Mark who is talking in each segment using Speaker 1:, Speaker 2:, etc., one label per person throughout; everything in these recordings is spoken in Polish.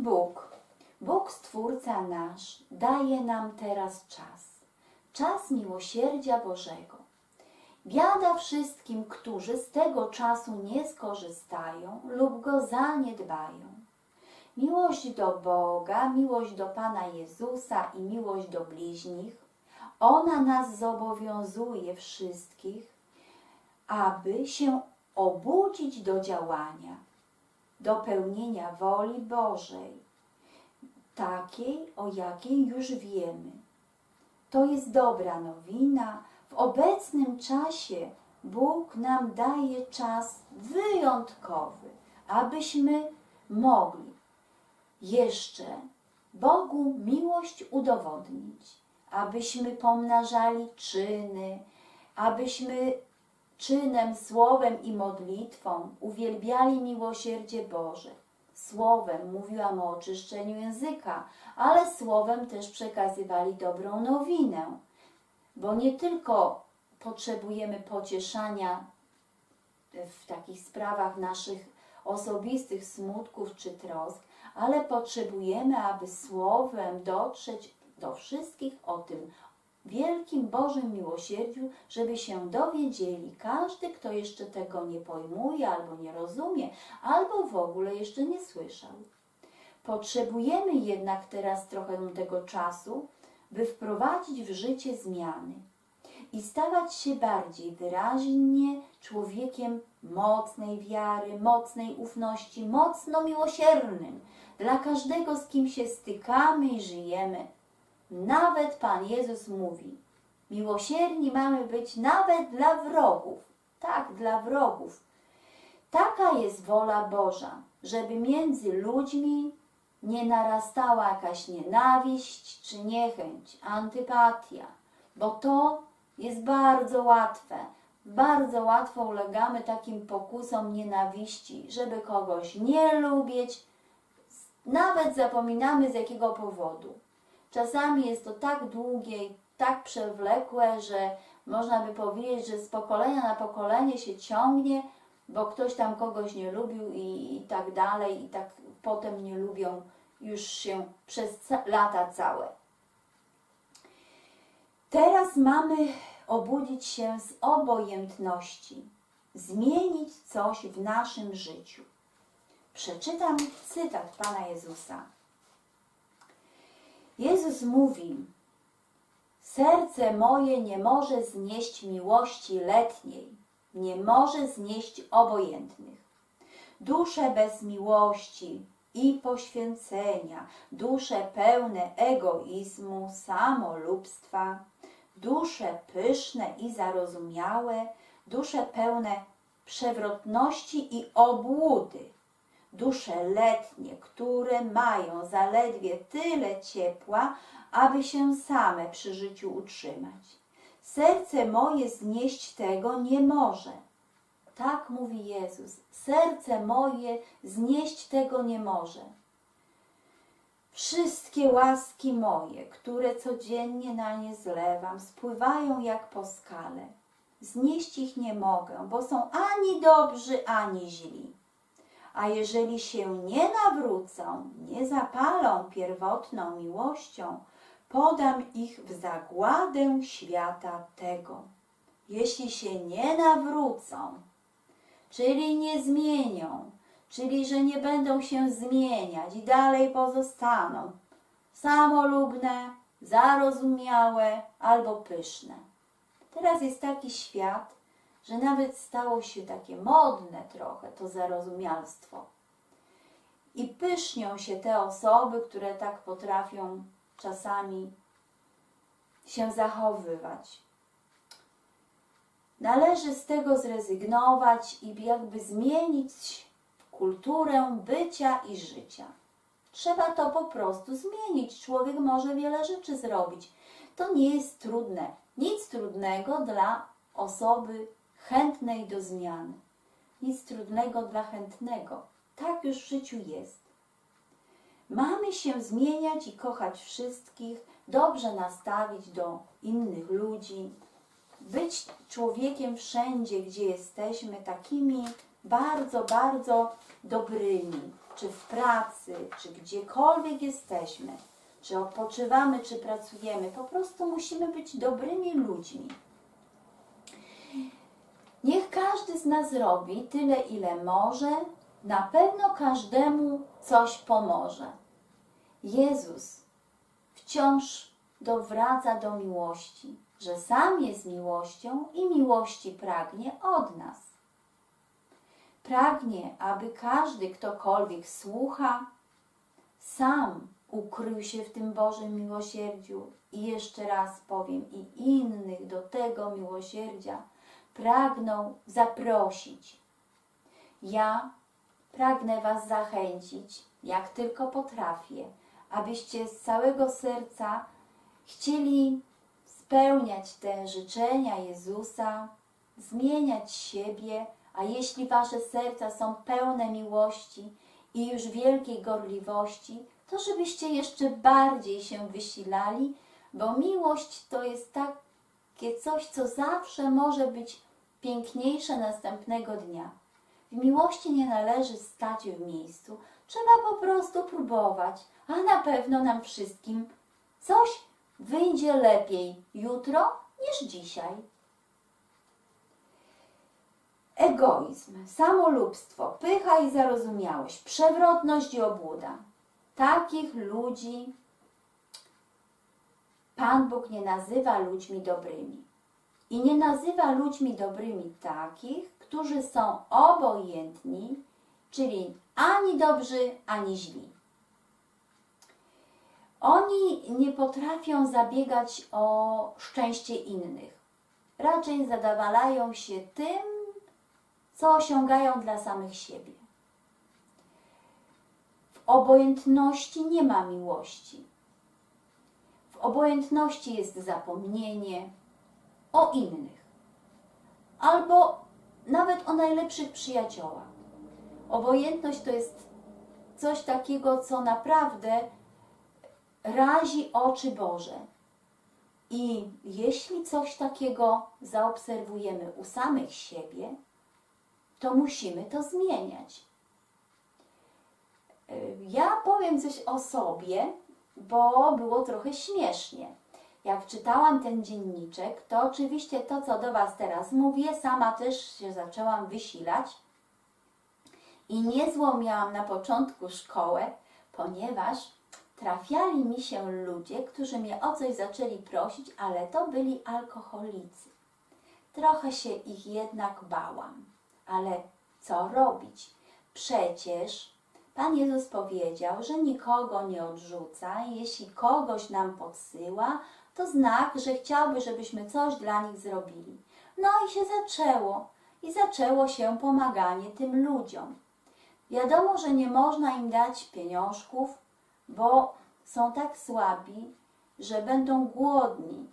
Speaker 1: Bóg, Bóg Stwórca nasz, daje nam teraz czas. Czas miłosierdzia Bożego. Biada wszystkim, którzy z tego czasu nie skorzystają lub go zaniedbają. Miłość do Boga, miłość do Pana Jezusa i miłość do bliźnich, ona nas zobowiązuje wszystkich, aby się obudzić do działania, do pełnienia woli Bożej, takiej, o jakiej już wiemy. To jest dobra nowina. W obecnym czasie Bóg nam daje czas wyjątkowy, abyśmy mogli jeszcze Bogu miłość udowodnić, abyśmy pomnażali czyny, abyśmy czynem, słowem i modlitwą uwielbiali miłosierdzie Boże. Słowem mówiłam o oczyszczeniu języka, ale słowem też przekazywali dobrą nowinę, bo nie tylko potrzebujemy pocieszania w takich sprawach naszych osobistych smutków czy trosk, ale potrzebujemy, aby słowem dotrzeć do wszystkich o tym wielkim Bożym miłosierdziu, żeby się dowiedzieli każdy, kto jeszcze tego nie pojmuje albo nie rozumie, albo w ogóle jeszcze nie słyszał. Potrzebujemy jednak teraz trochę tego czasu, by wprowadzić w życie zmiany i stawać się bardziej wyraźnie człowiekiem mocnej wiary, mocnej ufności, mocno miłosiernym dla każdego, z kim się stykamy i żyjemy. Nawet Pan Jezus mówi: Miłosierni mamy być nawet dla wrogów. Tak, dla wrogów. Taka jest wola Boża, żeby między ludźmi nie narastała jakaś nienawiść czy niechęć, antypatia, bo to jest bardzo łatwe. Bardzo łatwo ulegamy takim pokusom nienawiści, żeby kogoś nie lubić, nawet zapominamy z jakiego powodu. Czasami jest to tak długie i tak przewlekłe, że można by powiedzieć, że z pokolenia na pokolenie się ciągnie, bo ktoś tam kogoś nie lubił i, i tak dalej, i tak potem nie lubią już się przez ca- lata całe. Teraz mamy obudzić się z obojętności, zmienić coś w naszym życiu. Przeczytam cytat Pana Jezusa. Jezus mówi: Serce moje nie może znieść miłości letniej, nie może znieść obojętnych. Dusze bez miłości i poświęcenia, dusze pełne egoizmu, samolubstwa, dusze pyszne i zarozumiałe, dusze pełne przewrotności i obłudy, dusze letnie, które mają zaledwie tyle ciepła, aby się same przy życiu utrzymać. Serce moje znieść tego nie może. Tak mówi Jezus. Serce moje znieść tego nie może. Wszystkie łaski moje, które codziennie na nie zlewam, spływają jak po skale. Znieść ich nie mogę, bo są ani dobrzy, ani źli. A jeżeli się nie nawrócą, nie zapalą pierwotną miłością, podam ich w zagładę świata tego. Jeśli się nie nawrócą, czyli nie zmienią, czyli że nie będą się zmieniać i dalej pozostaną samolubne, zarozumiałe albo pyszne. Teraz jest taki świat, że nawet stało się takie modne trochę to zarozumialstwo. I pysznią się te osoby, które tak potrafią czasami się zachowywać. Należy z tego zrezygnować i jakby zmienić kulturę bycia i życia. Trzeba to po prostu zmienić. Człowiek może wiele rzeczy zrobić. To nie jest trudne. Nic trudnego dla osoby chętnej do zmiany. Nic trudnego dla chętnego. Tak już w życiu jest. Mamy się zmieniać i kochać wszystkich, dobrze nastawić do innych ludzi, być człowiekiem wszędzie, gdzie jesteśmy, takimi bardzo, bardzo dobrymi. czy w pracy, czy gdziekolwiek jesteśmy, czy odpoczywamy, czy pracujemy, po prostu musimy być dobrymi ludźmi. Niech każdy z nas robi tyle, ile może, na pewno każdemu coś pomoże. Jezus wciąż dowraca do miłości, że sam jest miłością i miłości pragnie od nas. Pragnie, aby każdy, ktokolwiek słucha, sam ukrył się w tym Bożym miłosierdziu i jeszcze raz powiem, i innych do tego miłosierdzia pragnął zaprosić. Ja pragnę Was zachęcić, jak tylko potrafię, abyście z całego serca chcieli spełniać te życzenia Jezusa, zmieniać siebie, a jeśli Wasze serca są pełne miłości i już wielkiej gorliwości, to żebyście jeszcze bardziej się wysilali, bo miłość to jest takie coś, co zawsze może być piękniejsze następnego dnia. W miłości nie należy stać w miejscu, trzeba po prostu próbować, a na pewno nam wszystkim coś wyjdzie lepiej jutro niż dzisiaj. Egoizm, samolubstwo, pycha i zarozumiałość, przewrotność i obłuda. Takich ludzi Pan Bóg nie nazywa ludźmi dobrymi. I nie nazywa ludźmi dobrymi takich, którzy są obojętni, czyli ani dobrzy, ani źli. Oni nie potrafią zabiegać o szczęście innych. Raczej zadawalają się tym, co osiągają dla samych siebie. W obojętności nie ma miłości. W obojętności jest zapomnienie o innych, albo nawet o najlepszych przyjaciołach. Obojętność to jest coś takiego, co naprawdę razi oczy Boże. I jeśli coś takiego zaobserwujemy u samych siebie, to musimy to zmieniać. Ja powiem coś o sobie, bo było trochę śmiesznie. Jak czytałam ten dzienniczek, to oczywiście to, co do Was teraz mówię, sama też się zaczęłam wysilać i niezłą miałam na początku szkołę, ponieważ trafiali mi się ludzie, którzy mnie o coś zaczęli prosić, ale to byli alkoholicy. Trochę się ich jednak bałam, ale co robić? Przecież Pan Jezus powiedział, że nikogo nie odrzuca, jeśli kogoś nam podsyła, to znak, że chciałby, żebyśmy coś dla nich zrobili. No i się zaczęło. I zaczęło się pomaganie tym ludziom. Wiadomo, że nie można im dać pieniążków, bo są tak słabi, że będą głodni,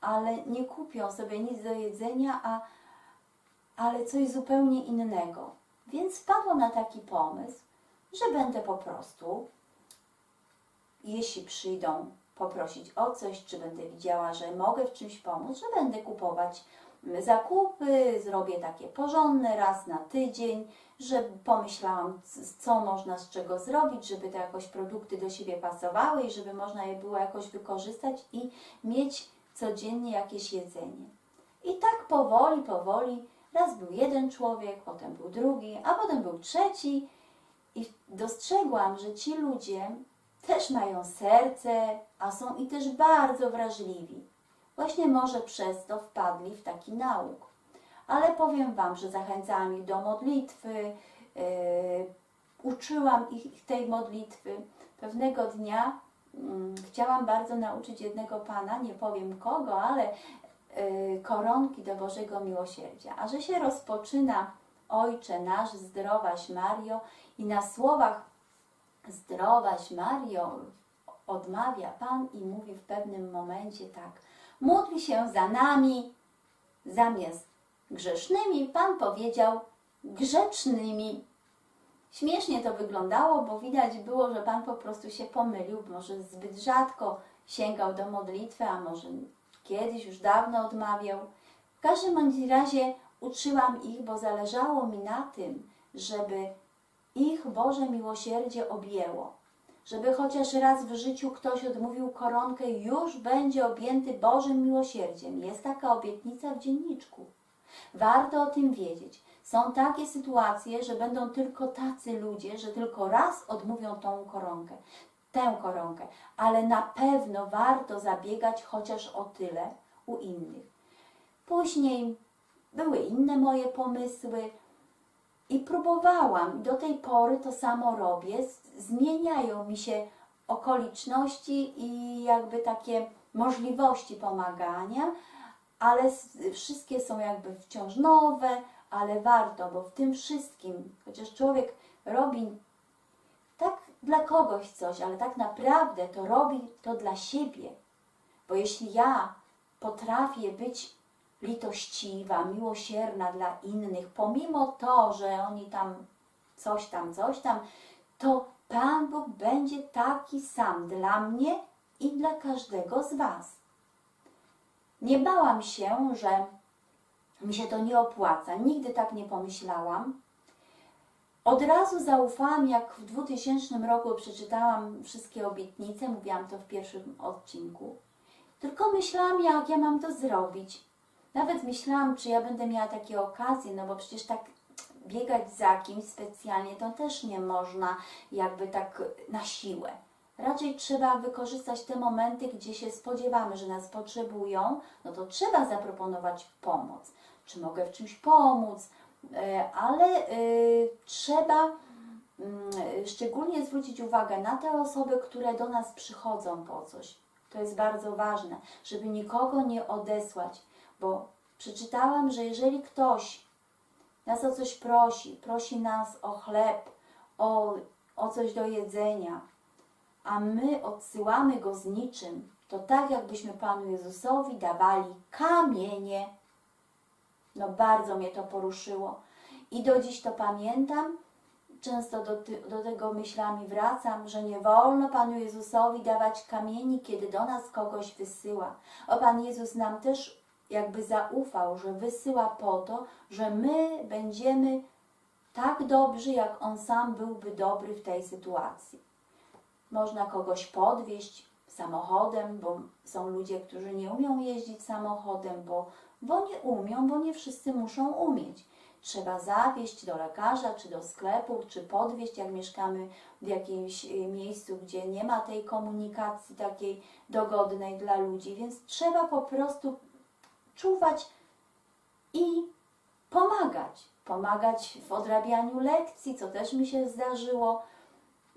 Speaker 1: ale nie kupią sobie nic do jedzenia, a, ale coś zupełnie innego. Więc wpadło na taki pomysł, że będę po prostu, jeśli przyjdą poprosić o coś, czy będę widziała, że mogę w czymś pomóc, że będę kupować zakupy, zrobię takie porządne raz na tydzień, że pomyślałam, co można z czego zrobić, żeby te jakoś produkty do siebie pasowały i żeby można je było jakoś wykorzystać i mieć codziennie jakieś jedzenie. I tak powoli, powoli, raz był jeden człowiek, potem był drugi, a potem był trzeci i dostrzegłam, że ci ludzie też mają serce, a są i też bardzo wrażliwi. Właśnie może przez to wpadli w taki nauk. Ale powiem Wam, że zachęcałam ich do modlitwy, yy, uczyłam ich tej modlitwy. Pewnego dnia yy, chciałam bardzo nauczyć jednego Pana, nie powiem kogo, ale yy, koronki do Bożego Miłosierdzia. A że się rozpoczyna Ojcze nasz, zdrowaś Mario i na słowach zdrowaś Mario odmawia Pan i mówi w pewnym momencie tak módl się za nami zamiast grzesznymi, Pan powiedział grzecznymi. Śmiesznie to wyglądało, bo widać było, że Pan po prostu się pomylił, może zbyt rzadko sięgał do modlitwy, a może kiedyś już dawno odmawiał. W każdym razie uczyłam ich, bo zależało mi na tym, żeby ich Boże miłosierdzie objęło. Żeby chociaż raz w życiu ktoś odmówił koronkę, już będzie objęty Bożym miłosierdziem. Jest taka obietnica w dzienniczku. Warto o tym wiedzieć. Są takie sytuacje, że będą tylko tacy ludzie, że tylko raz odmówią tą koronkę, tę koronkę, ale na pewno warto zabiegać chociaż o tyle u innych. Później były inne moje pomysły i próbowałam. Do tej pory to samo robię. Zmieniają mi się okoliczności i jakby takie możliwości pomagania, ale wszystkie są jakby wciąż nowe, ale warto, bo w tym wszystkim, chociaż człowiek robi tak dla kogoś coś, ale tak naprawdę to robi to dla siebie. Bo jeśli ja potrafię być litościwa, miłosierna dla innych, pomimo to, że oni tam coś tam, coś tam, to Pan Bóg będzie taki sam dla mnie i dla każdego z Was. Nie bałam się, że mi się to nie opłaca. Nigdy tak nie pomyślałam. Od razu zaufałam, jak w 2000 roku przeczytałam wszystkie obietnice, mówiłam to w pierwszym odcinku. Tylko myślałam, jak ja mam to zrobić. Nawet myślałam, czy ja będę miała takie okazje, no bo przecież tak biegać za kimś specjalnie to też nie można, jakby tak na siłę. Raczej trzeba wykorzystać te momenty, gdzie się spodziewamy, że nas potrzebują, no to trzeba zaproponować pomoc. Czy mogę w czymś pomóc, E, ale e, trzeba mm, szczególnie zwrócić uwagę na te osoby, które do nas przychodzą po coś. To jest bardzo ważne, żeby nikogo nie odesłać, bo przeczytałam, że jeżeli ktoś nas o coś prosi, prosi nas o chleb, o, o coś do jedzenia, a my odsyłamy go z niczym, to tak jakbyśmy Panu Jezusowi dawali kamienie. No bardzo mnie to poruszyło. I do dziś to pamiętam. Często do, ty, do tego myślami wracam, że nie wolno Panu Jezusowi dawać kamieni, kiedy do nas kogoś wysyła. O Pan Jezus nam też jakby zaufał, że wysyła po to, że my będziemy tak dobrzy, jak On sam byłby dobry w tej sytuacji. Można kogoś podwieźć samochodem, bo są ludzie, którzy nie umią jeździć samochodem, bo, bo nie umią, bo nie wszyscy muszą umieć. Trzeba zawieźć do lekarza, czy do sklepu, czy podwieźć, jak mieszkamy w jakimś y, miejscu, gdzie nie ma tej komunikacji takiej dogodnej dla ludzi, więc trzeba po prostu czuwać i pomagać. Pomagać w odrabianiu lekcji, co też mi się zdarzyło.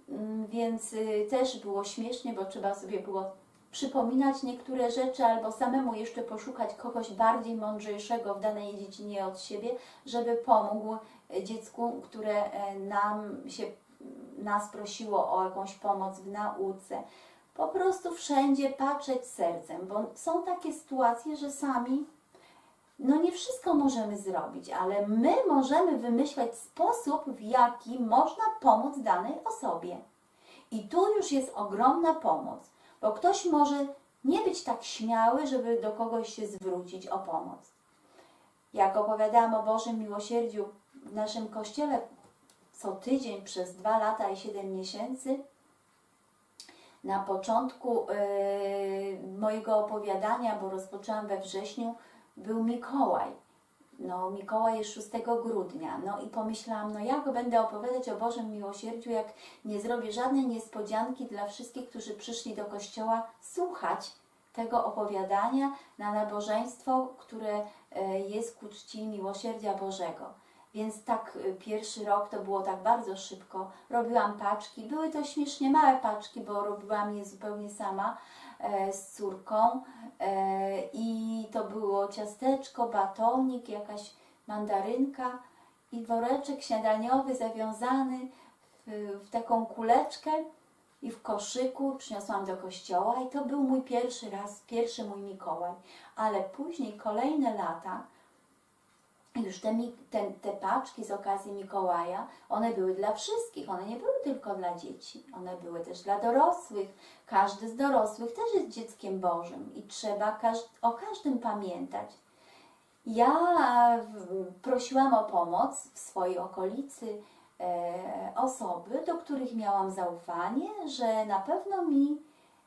Speaker 1: Mm, Więc y, też było śmiesznie, bo trzeba sobie było przypominać niektóre rzeczy albo samemu jeszcze poszukać kogoś bardziej mądrzejszego w danej dziedzinie od siebie, żeby pomógł dziecku, które e, nam się, nas prosiło o jakąś pomoc w nauce. Po prostu wszędzie patrzeć sercem, bo są takie sytuacje, że sami no nie wszystko możemy zrobić, ale my możemy wymyśleć sposób, w jaki można pomóc danej osobie. I tu już jest ogromna pomoc, bo ktoś może nie być tak śmiały, żeby do kogoś się zwrócić o pomoc. Jak opowiadałam o Bożym Miłosierdziu w naszym kościele co tydzień przez dwa lata i siedem miesięcy, na początku yy, mojego opowiadania, bo rozpoczęłam we wrześniu, był Mikołaj. No, Mikołaj jest 6 grudnia. No i pomyślałam, no jak będę opowiadać o Bożym Miłosierdziu, jak nie zrobię żadnej niespodzianki dla wszystkich, którzy przyszli do kościoła słuchać tego opowiadania na nabożeństwo, które e, jest ku czci miłosierdzia Bożego. Więc tak y, pierwszy rok to było tak bardzo szybko. Robiłam paczki. Były to śmiesznie małe paczki, bo robiłam je zupełnie sama e, z córką. E, I to było ciasteczko, batonik, jakaś mandarynka i woreczek śniadaniowy zawiązany w, w taką kuleczkę i w koszyku przyniosłam do kościoła i to był mój pierwszy raz, pierwszy mój Mikołaj. Ale później kolejne lata już te, te, te paczki z okazji Mikołaja, one były dla wszystkich, one nie były tylko dla dzieci, one były też dla dorosłych. Każdy z dorosłych też jest dzieckiem Bożym i trzeba o każdym pamiętać. Ja prosiłam o pomoc w swojej okolicy e, osoby, do których miałam zaufanie, że na pewno mi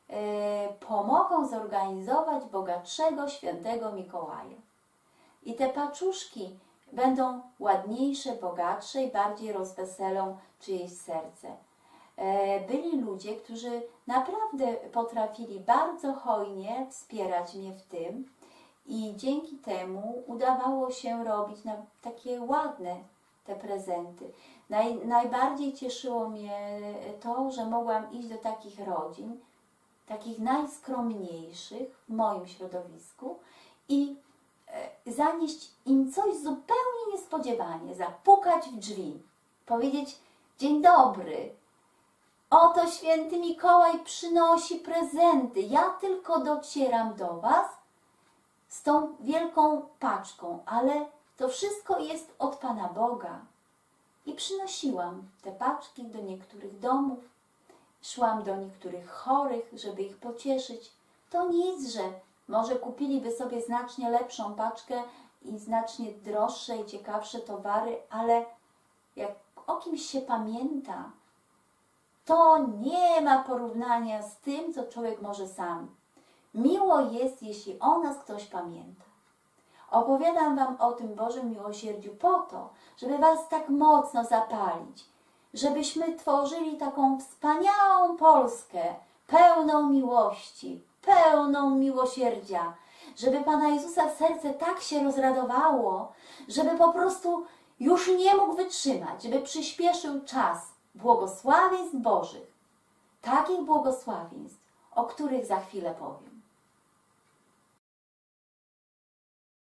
Speaker 1: e, pomogą zorganizować bogatszego świętego Mikołaja. I te paczuszki będą ładniejsze, bogatsze i bardziej rozweselą czyjeś serce. E, Byli ludzie, którzy naprawdę potrafili bardzo hojnie wspierać mnie w tym i dzięki temu udawało się robić takie ładne te prezenty. Naj, najbardziej cieszyło mnie to, że mogłam iść do takich rodzin, takich najskromniejszych w moim środowisku i zanieść im coś zupełnie niespodziewanie, zapukać w drzwi, powiedzieć dzień dobry, oto święty Mikołaj przynosi prezenty, ja tylko docieram do Was z tą wielką paczką, ale to wszystko jest od Pana Boga. I przynosiłam te paczki do niektórych domów, szłam do niektórych chorych, żeby ich pocieszyć. To nic, że może kupiliby sobie znacznie lepszą paczkę i znacznie droższe i ciekawsze towary, ale jak o kimś się pamięta, to nie ma porównania z tym, co człowiek może sam. Miło jest, jeśli o nas ktoś pamięta. Opowiadam Wam o tym Bożym miłosierdziu po to, żeby Was tak mocno zapalić, żebyśmy tworzyli taką wspaniałą Polskę, pełną miłości, pełną miłosierdzia, żeby Pana Jezusa serce tak się rozradowało, żeby po prostu już nie mógł wytrzymać, żeby przyspieszył czas błogosławieństw Bożych, takich błogosławieństw, o których za chwilę powiem.